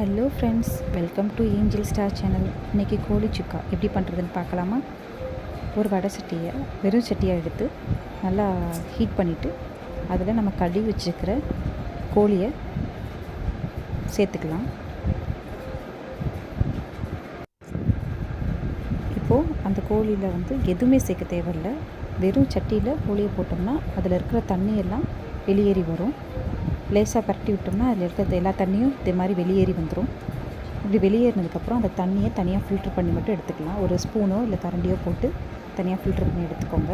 Hello friends welcome to angel star channel இன்றைக்கி கோழி சுக்கா. எப்படி பண்ணுறதுன்னு பார்க்கலாமா? ஒரு வடை சட்டியை வெறும் சட்டியாக எடுத்து நல்லா ஹீட் பண்ணிவிட்டு அதில் நம்ம கழுவி வச்சுருக்கிற கோழியை சேர்த்துக்கலாம். இப்போது அந்த கோழியில் வந்து எதுவுமே சேர்க்க தேவையில்ல. வெறும் சட்டியில் கோழியை போட்டோம்னா அதில் இருக்கிற தண்ணியெல்லாம் வெளியேறி வரும். லேசாக பரட்டி விட்டோம்னா அதில் இருக்கிறது எல்லா தண்ணியும் இதே மாதிரி வெளியேறி வந்துடும் இப்படி வெளியேறினதுக்கப்புறம் அந்த தண்ணியை தனியாக ஃபில்ட்ரு பண்ணி மட்டும் எடுத்துக்கலாம். ஒரு ஸ்பூனோ இல்லை கரண்டியோ போட்டு தனியாக ஃபில்ட்ரு பண்ணி எடுத்துக்கோங்க.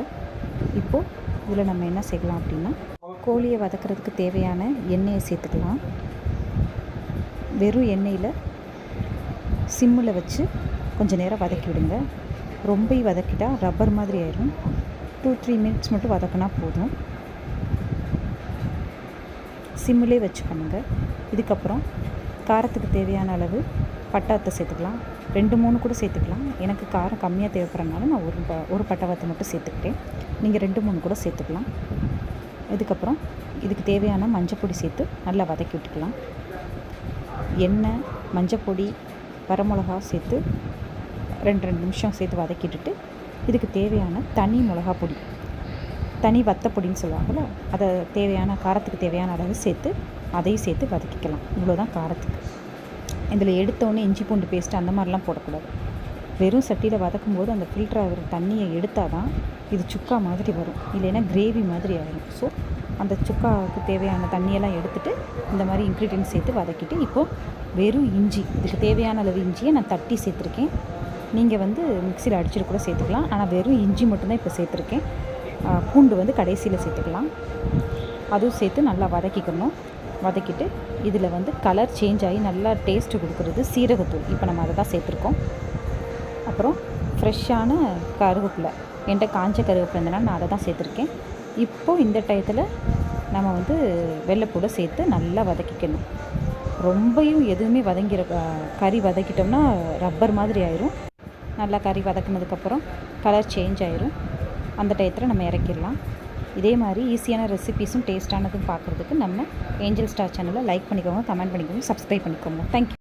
இப்போது இதில் நம்ம என்ன செய்யலாம் அப்படின்னா கோழியை வதக்கிறதுக்கு தேவையான எண்ணெயை சேர்த்துக்கலாம். வெறும் எண்ணெயில் சிம்மில் வச்சு கொஞ்சம் நேரம் வதக்கி விடுங்க. ரொம்ப வதக்கிட்டால் ரப்பர் மாதிரி ஆயிடும் டூ த்ரீ மினிட்ஸ் மட்டும் வதக்கினா போதும். சிம்மிலே வச்சுக்கணுங்க. இதுக்கப்புறம் காரத்துக்கு தேவையான அளவு பட்டாத்தை சேர்த்துக்கலாம். ரெண்டு மூணு கூட சேர்த்துக்கலாம். எனக்கு காரம் கம்மியாக தேவைப்படுறதுனால நான் ஒரு ப ஒரு பட்டாவத்தை மட்டும் சேர்த்துக்கிட்டேன். நீங்கள் ரெண்டு மூணு கூட சேர்த்துக்கலாம். இதுக்கப்புறம் இதுக்கு தேவையான மஞ்சப்பொடி சேர்த்து நல்லா வதக்கி விட்டுக்கலாம். எண்ணெய் மஞ்சப்பொடி வரமிளகா சேர்த்து ரெண்டு ரெண்டு நிமிஷம் சேர்த்து வதக்கிட்டுட்டு இதுக்கு தேவையான தனி மிளகா பொடி தனி வத்தப்பொடின்னு சொல்லுவாங்கள்ல அதை தேவையான காரத்துக்கு தேவையான அளவு சேர்த்து அதையும் சேர்த்து வதக்கிக்கலாம். இவ்வளோதான் காரத்துக்கு. இதில் எடுத்தோடனே இஞ்சி பூண்டு பேஸ்ட்டு அந்த மாதிரிலாம் போடக்கூடாது. வெறும் சட்டியில் வதக்கும் போது அந்த ஃபில்டர் ஆகிற தண்ணியை எடுத்தால் தான் இது சுக்கா மாதிரி வரும். இல்லைன்னா கிரேவி மாதிரி ஆகிடும் ஸோ அந்த சுக்காவுக்கு தேவையான தண்ணியெல்லாம் எடுத்துகிட்டு இந்த மாதிரி இன்க்ரீடியன்ட் சேர்த்து வதக்கிட்டு இப்போது வெறும் இஞ்சி இதுக்கு தேவையான அளவு இஞ்சியை நான் தட்டி சேர்த்துருக்கேன். நீங்கள் வந்து மிக்சியில் அடிச்சுட்டு கூட சேர்த்துக்கலாம். ஆனால் வெறும் இஞ்சி மட்டும்தான் இப்போ சேர்த்துருக்கேன். பூண்டு வந்து கடைசியில் சேர்த்துக்கலாம். அதுவும் சேர்த்து நல்லா வதக்கிக்கணும். வதக்கிட்டு இதில் வந்து கலர் சேஞ்ச் ஆகி நல்லா டேஸ்ட்டு கொடுக்குறது சீரகத்தூள். இப்போ நம்ம அதை தான் சேர்த்துருக்கோம். அப்புறம் ஃப்ரெஷ்ஷான கருவேப்பிலை. என்கிட்ட காஞ்ச கருவேப்பிலை இருந்தனால நான் அதை தான் சேர்த்துருக்கேன். இப்போது இந்த டயத்தில் நம்ம வந்து வெள்ளைப்பூடை சேர்த்து நல்லா வதக்கிக்கணும். ரொம்பையும் எதுவுமே வதங்கிற கறி வதக்கிட்டோம்னா ரப்பர் மாதிரி ஆயிரும். நல்லா கறி வதக்குனதுக்கப்புறம் கலர் சேஞ்ச் ஆயிரும். அந்த டயத்தில் நம்ம இறக்கிடலாம். இதே மாதிரி ஈஸியான ரெசிபீஸும் டேஸ்ட்டானதும் பார்க்குறதுக்கு நம்ம ஏஞ்சல் ஸ்டார் சேனலை லைக் பண்ணிக்கோங்க கமெண்ட் பண்ணிக்கோங்க சப்ஸ்கிரைப் பண்ணிக்கோங்க. Thank you